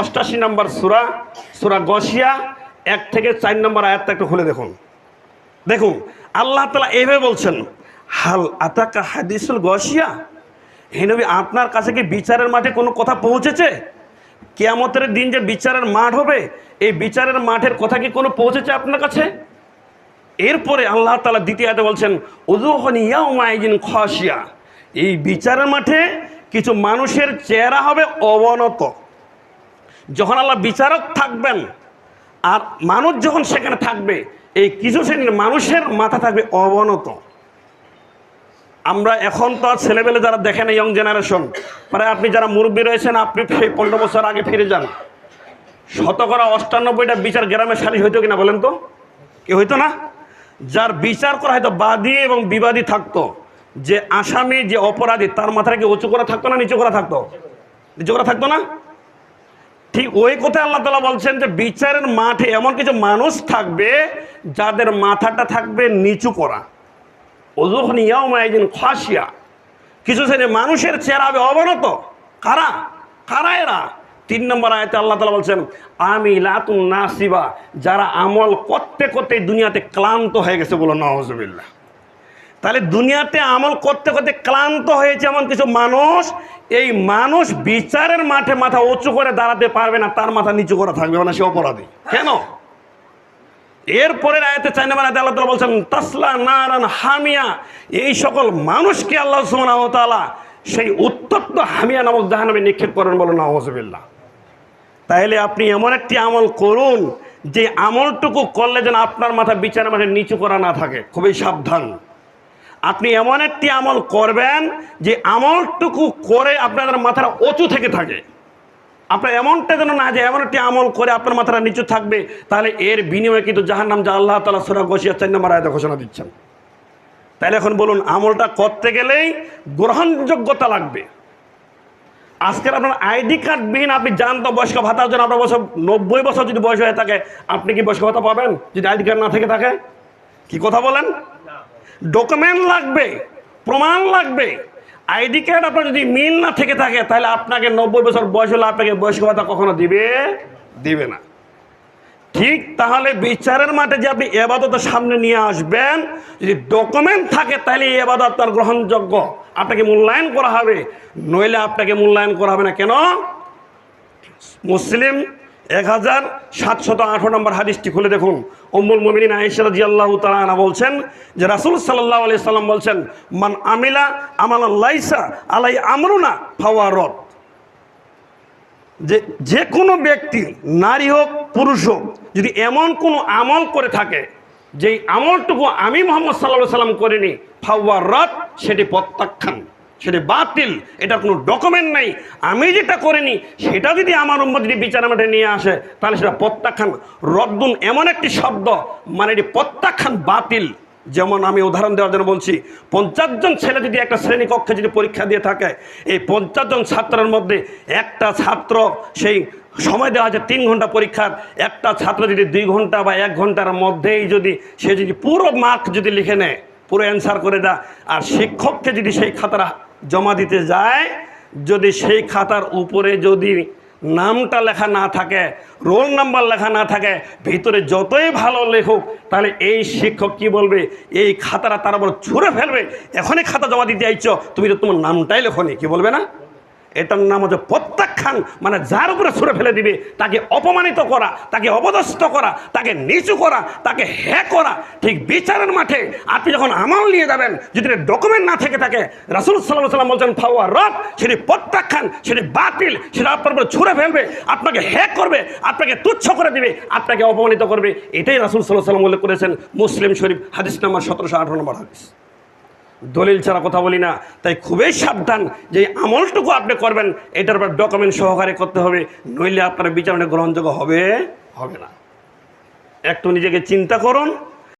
অষ্টাশি নম্বর সুরা সুরা গসিয়া এক থেকে চার নম্বর আয়াতটা একটু খুলে দেখুন। দেখুন, আল্লাহ তালা এইভাবে বলছেন, হাল আতাকা হাদিসুল গসিয়া হে নবী, আপনার কাছে কি বিচারের মাঠে কোনো কথা পৌঁছেছে? কেয়ামতের দিন যে বিচারের মাঠ হবে, এই বিচারের মাঠের কথা কি কোনো পৌঁছেছে আপনার কাছে? এরপরে আল্লাহ তালা দ্বিতীয় আয়াতে বলছেন উজুহনিয়াউমাইজিন খসিয়া এই বিচারের মাঠে কিছু মানুষের চেহারা হবে অবনত। যখন আল্লাহ বিচারক থাকবেন, আর মানুষ যখন সেখানে থাকবে, এই কিছু শ্রেণির মানুষের মাথা থাকবে অবনত। আমরা এখন তো আর ছেলেবেলে যারা দেখেন ইয়ং জেনারেশন মানে আপনি যারা মুরব্বী রয়েছেন, আপনি সেই পনেরো বছর আগে ফিরে যান। শতকরা অষ্টানব্বইটা বিচার গ্রামে সালিশ হইতো কিনা বলেন তো? কি হইতো না? যার বিচার করা হয়তো বাদী এবং বিবাদী থাকতো। যে আসামি, যে অপরাধী, তার মাথায় কি উঁচু করা থাকতো না নিচু করা থাকতো? নিচু করা থাকতো না? ঠিক ওই কথা আল্লাহ তালা বলছেন যে বিচারের মাঠে এমন কিছু মানুষ থাকবে যাদের মাথাটা থাকবে নিচু করা। ওজুখন ইয়াউমাইদিন খাসিয়া কিছু শ্রেণি মানুষের চেহারা হবে অবনত। কারা? কারা এরা? তিন নম্বর আয়তে আল্লাহ তালা বলছেন আমি লাতুন নাসিবা, যারা আমল করতে করতে দুনিয়াতে ক্লান্ত হয়ে গেছে বলো নওয়াজবিল্লা তাহলে দুনিয়াতে আমল করতে করতে ক্লান্ত হয়েছে এমন কিছু মানুষ, এই মানুষ বিচারের মাঠে মাথা উঁচু করে দাঁড়াতে পারবে না, তার মাথা নিচু করে থাকবে মানে সে অপরাধী। কেন? এরপরের আয়তে চাই না আয়তে আল্লাহ বলছেন, তাসলা নারান হামিয়া এই সকল মানুষকে আল্লাহ সুমতালা সেই উত্তপ্ত হামিয়া নামক জাহানামে নিক্ষেপ করেন বলো নওয়াজবিল্লা তাহলে আপনি এমন একটি আমল করুন, যে আমলটুকু করলে যেন আপনার মাথা বিচারের মাঠে নিচু করা না থাকে। খুবই সাবধান। আপনি এমন একটি আমল করবেন যে আমলটুকু করে আপনাদের মাথাটা উঁচু থেকে থাকে। আপনার এমনটা যেন না যে এমন একটি আমল করে আপনার মাথাটা নিচু থাকবে, তাহলে এর বিনিময়ে কিন্তু যাহার নাম যা আল্লাহ তালা সোরা গসিয়া চার নম্বর আয়তা ঘোষণা দিচ্ছেন। তাহলে এখন বলুন, আমলটা করতে গেলেই গ্রহণযোগ্যতা লাগবে। আজকের আপনার আইডি কার্ড বিহীন আপনি যান তো বয়স্ক ভাতার জন্য, আপনার বছর নব্বই বছর যদি বয়স হয়ে থাকে, আপনি কি বয়স্ক ভাতা পাবেন? যদি আইডি কার্ড না থেকে থাকে? কি কথা বলেন? ডকুমেন্ট লাগবে, প্রমাণ লাগবে। আইডি কার্ড আপনার যদি মিল না থেকে থাকে, তাহলে আপনাকে নব্বই বছর বয়স হলে আপনাকে বয়স্ক ভাতা কখনো দিবে? দিবে না। ঠিক তাহলে বিচারের মাঠে যে আপনি এবাদতের সামনে নিয়ে আসবেন, যদি ডকুমেন্ট থাকে, তাহলে এই এবাদত আপনার গ্রহণযোগ্য। আপনাকে মূল্যায়ন করা হবে, নইলে আপনাকে মূল্যায়ন করা হবে না। কেন? মুসলিম এক হাজার সাতশত আঠারো নম্বর হাদিসটি খুলে দেখুন। অম্মুল মমিন আয়েশা জি আল্লাহ তালা বলছেন যে রাসুল সাল্লাহ আলি সাল্লাম বলছেন, মান আমিলা আমাল লাইসা আলাই আমরুনা ফাওয়ারত যে যে কোনো ব্যক্তি, নারী হোক, পুরুষ হোক, যদি এমন কোনো আমল করে থাকে, যেই আমলটুকু আমি মোহাম্মদ সাল্লাহ সাল্লাম করিনি ফাওয়ার রথ সেটি প্রত্যাখ্যান। সেটি বাতিল এটা কোনো ডকুমেন্ট নাই। আমি যেটা করিনি, সেটা যদি আমার উম্মত যদি বিচার মাঠে নিয়ে আসে, তাহলে সেটা প্রত্যাখ্যান। রদ্দুন এমন একটি শব্দ মানে এটি প্রত্যাখ্যান বাতিল। যেমন আমি উদাহরণ দেওয়ার জন্য বলছি, পঞ্চাশ জন ছেলে যদি একটা শ্রেণীকক্ষে যদি পরীক্ষা দিয়ে থাকে, এই পঞ্চাশ জন ছাত্রের মধ্যে একটা ছাত্র সেই সময় দেওয়া আছে তিন ঘণ্টা পরীক্ষার, একটা ছাত্র যদি দুই ঘণ্টা বা এক ঘণ্টার মধ্যেই যদি সে যদি পুরো মার্ক যদি লিখে নেয়, পুরো অ্যান্সার করে দেয়, আর শিক্ষককে যদি সেই খাতাটা জমা দিতে যায়। যদি সেই খাতার উপরে যদি নামটা লেখা না থাকে, রোল নাম্বার লেখা না থাকে, ভিতরে যতই ভালো লেখুক, তাহলে এই শিক্ষক কি বলবে? এই খাতাটা তার উপর ছুঁড়ে ফেলবে। এখনই খাতা জমা দিতে চাইছ তুমি তো তোমার নামটাই লেখনি, কি বলবে না? এটার নাম হচ্ছে প্রত্যাখ্যান মানে যার উপরে ছুঁড়ে ফেলে দিবে, তাকে অপমানিত করা, তাকে অপদস্থ করা, তাকে নিচু করা, তাকে হ্যা করা, ঠিক বিচারের মাঠে আপনি যখন আমল নিয়ে যাবেন, যদি ডকুমেন্ট না থেকে থাকে, রাসুল সাল্লাহ সাল্লাম বলছেন, ফাওয়া রথ সেটি প্রত্যাখ্যান, সেটি বাতিল, সেটা আপনার উপরে ছুঁড়ে ফেলবে, আপনাকে হ্যাক করবে, আপনাকে তুচ্ছ করে দিবে, আপনাকে অপমানিত করবে, এটাই রাসুল সাল্লাহ সাল্লাম উল্লেখ করেছেন মুসলিম শরীফ, হাদিস নাম্বার সতেরোশো আঠারো নম্বর হাদিস। দলিল ছাড়া কথা বলি না। তাই খুবই সাবধান যে আমলটুকু আপনি করবেন, এটার পর ডকুমেন্ট সহকারে করতে হবে, নইলে আপনার বিচারণে গ্রহণযোগ্য হবে হবে না। একটু নিজেকে চিন্তা করুন